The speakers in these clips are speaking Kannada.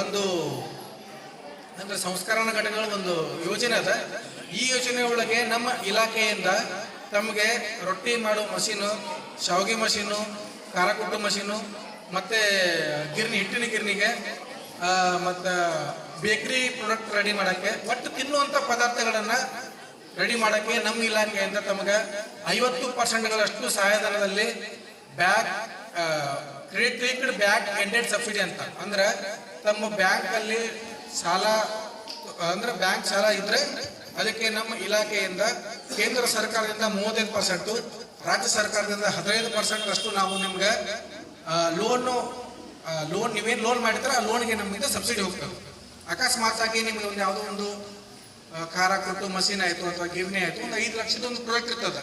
ಒಂದು ಅಂದರೆ ಸಂಸ್ಕರಣ ಘಟಕಗಳ ಒಂದು ಯೋಜನೆ ಅದ. ಈ ಯೋಜನೆ ಒಳಗೆ ನಮ್ಮ ಇಲಾಖೆಯಿಂದ ತಮಗೆ ರೊಟ್ಟಿ ಮಾಡೋ ಮಷೀನು, ಶಾವಿಗೆ ಮಷೀನು ಖಾರ ಕುಟ್ಟು ಮಷೀನು, ಮತ್ತು ಗಿರ್ನಿ, ಹಿಟ್ಟಿನ ಗಿರ್ನಿಗೆ ಮತ್ತು ಬೇಕ್ರಿ ಪ್ರಾಡಕ್ಟ್ ರೆಡಿ ಮಾಡೋಕ್ಕೆ, ಒಟ್ಟು ತಿನ್ನುವಂಥ ಪದಾರ್ಥಗಳನ್ನು ರೆಡಿ ಮಾಡೋಕ್ಕೆ ನಮ್ಮ ಇಲಾಖೆಯಿಂದ ತಮಗೆ ಐವತ್ತು ಪರ್ಸೆಂಟ್ಗಳಷ್ಟು ಸಹಾಯಧನದಲ್ಲಿ back created back ended subsidy ಅಂತ. ಅಂದ್ರೆ ತಮ್ಮ ಬ್ಯಾಂಕ್ ಅಲ್ಲಿ ಸಾಲ ಅಂದ್ರೆ ಬ್ಯಾಂಕ್ ಸಾಲ ಇದ್ರೆ ಅದಕ್ಕೆ ನಮ್ಮ ಇಲಾಖೆಯಿಂದ, ಕೇಂದ್ರ ಸರ್ಕಾರದಿಂದ ಮೂವತ್ತೈದು ಪರ್ಸೆಂಟ್ ರಾಜ್ಯ ಸರ್ಕಾರದಿಂದ ಹದಿನೈದು ಪರ್ಸೆಂಟ್ ಅಷ್ಟು ನಾವು ನಿಮ್ಗೆ ಲೋನು ಲೋನ್ ನೀವೇನು ಲೋನ್ ಮಾಡಿದ್ರೆ ಆ ಲೋನ್ಗೆ ನಮ್ಮಿಂದ ಸಬ್ಸಿಡಿ ಹೋಗ್ತದೆ. ಅಕಸ್ಮಾತ್ ಆಗಿ ನಿಮ್ಗೆ ಒಂದು ಯಾವುದೋ ಒಂದು ಕಾರ ಕೊಟ್ಟು ಮಷೀನ್ ಆಯಿತು ಅಥವಾ ಗಿರಣಿ ಆಯಿತು, ಒಂದು ಐದು ಲಕ್ಷದ ಒಂದು ಪ್ರಾಜೆಕ್ಟ್ ಇರ್ತದೆ.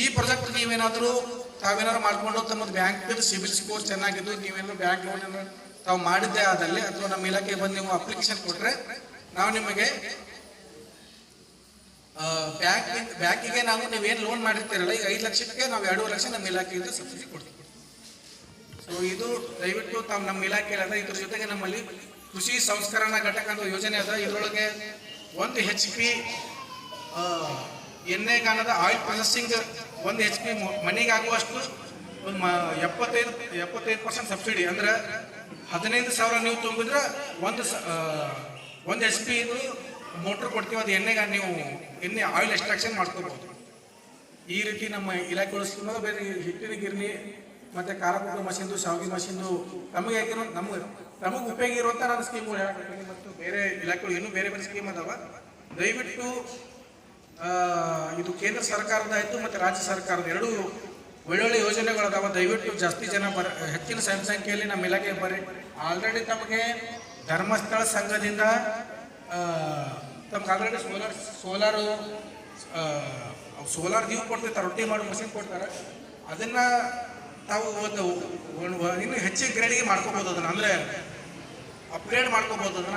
ಈ ಪ್ರಾಜೆಕ್ಟ್ ನೀವೇನಾದರೂ ತಾವೇನಾದ್ರು ಮಾಡ್ಕೊಂಡು ತಮ್ಮದು ಬ್ಯಾಂಕ್ ಸಿಬಿಲ್ ಸ್ಕೋರ್ ಚೆನ್ನಾಗಿದ್ದು, ನೀವೇನಾದ್ರು ಬ್ಯಾಂಕ್ ಲೋನ್ ತಾವು ಮಾಡಿದ್ದೇ ಆದಲ್ಲಿ ಅಥವಾ ನಮ್ಮ ಇಲಾಖೆ ಬಂದು ನೀವು ಅಪ್ಲಿಕೇಶನ್ ಕೊಟ್ರೆ ನಾವು ನಿಮಗೆ ಬ್ಯಾಂಕ್ ಬ್ಯಾಂಕಿಗೆ ನಾವು ನೀವೇನು ಲೋನ್ ಮಾಡಿರ್ತೀರಲ್ಲ, ಈಗ ಐದು ಲಕ್ಷಕ್ಕೆ ನಾವು ಎರಡೂವರೆ ಲಕ್ಷ ನಮ್ಮ ಇಲಾಖೆಯಿಂದ ಸಬ್ಸಿಡಿ ಕೊಡ್ತೀವಿ. ಸೊ ಇದು ದಯವಿಟ್ಟು ತಾವು ನಮ್ಮ ಇಲಾಖೆಯಲ್ಲಿ ಇದ್ರ ಜೊತೆಗೆ ನಮ್ಮಲ್ಲಿ ಕೃಷಿ ಸಂಸ್ಕರಣಾ ಘಟಕ ಅಂತ ಯೋಜನೆ ಅದ. ಇದರೊಳಗೆ ಒಂದು ಹೆಚ್ ಪಿ ಎಣ್ಣೆಗಾನದ ಆಯಿಲ್ ಪ್ರೊಸೆಸಿಂಗ್ ಒಂದು ಹೆಚ್ ಪಿ ಮನೆಗಾಗುವಷ್ಟು ಒಂದು ಎಪ್ಪತ್ತೈದು ಎಪ್ಪತ್ತೈದು ಪರ್ಸೆಂಟ್ ಸಬ್ಸಿಡಿ. ಅಂದ್ರೆ ಹದಿನೈದು ಸಾವಿರ ನೀವು ತುಂಬಿದ್ರೆ ಒಂದು ಒಂದು ಎಚ್ ಪಿ ಇದು ಮೋಟ್ರ್ ಕೊಡ್ತೀವಿ, ಅದು ಎಣ್ಣೆಗೆ ನೀವು ಎಣ್ಣೆ ಆಯಿಲ್ ಎಕ್ಸ್ಟ್ರಾಕ್ಷನ್ ಮಾಡ್ಕೋಬಹುದು ಈ ರೀತಿ ನಮ್ಮ ಇಲಾಖೆ ಉಳಿಸ್ಕೊಂಡು ಬೇರೆ ಹಿಟ್ಟಿನ ಗಿರಣಿ ಮತ್ತೆ ಖಾರ ಕುಟ್ಟು ಮಷಿನ್ದು, ಶಾವಿಗೆ ಮಷಿನ್ದು, ನಮಗೆ ಆಗಿರೋ ನಮ್ಗೆ ನಮಗೆ ಉಪಯೋಗ ಇರುವಂಥ ನಾನು ಸ್ಕೀಮ್ಗಳು ಹೇಳಕ್ಕೆ ಮತ್ತು ಬೇರೆ ಇಲಾಖೆಗಳು ಇನ್ನೂ ಬೇರೆ ಬೇರೆ ಸ್ಕೀಮ್ ಅದಾವ. ದಯವಿಟ್ಟು ಇದು ಕೇಂದ್ರ ಸರ್ಕಾರದ ಆಯಿತು ಮತ್ತು ರಾಜ್ಯ ಸರ್ಕಾರದ ಎರಡೂ ಒಳ್ಳೊಳ್ಳೆ ಯೋಜನೆಗಳದಾವ, ದಯವಿಟ್ಟು ಜಾಸ್ತಿ ಜನ ಬರ, ಹೆಚ್ಚಿನ ಸಂಖ್ಯೆಯಲ್ಲಿ ನಮ್ಮ ಇಲಾಖೆಗೆ ಬರ್ರಿ ಆಲ್ರೆಡಿ ತಮಗೆ ಧರ್ಮಸ್ಥಳ ಸಂಘದಿಂದ ತಮ್ಗೆ ಆಲ್ರೆಡಿ ಸೋಲಾರ್ ಸೋಲಾರು ಸೋಲಾರ್ ನೀವು ಕೊಡ್ತಿರ್ತಾರೆ, ರೊಟ್ಟಿ ಮಾಡೋ, ಮಷಿನ್ ಕೊಡ್ತಾರೆ. ಅದನ್ನ ತಾವು ಒಂದು- ಇನ್ನು ಹೆಚ್ಚಿನ ಗ್ರೇಡಿಗೆ ಮಾಡ್ಕೋಬೋದು ಅದನ್ನ. ಅಂದ್ರೆ ಅಪ್ಗ್ರೇಡ್ ಮಾಡ್ಕೋಬೋದು ಅದನ್ನ.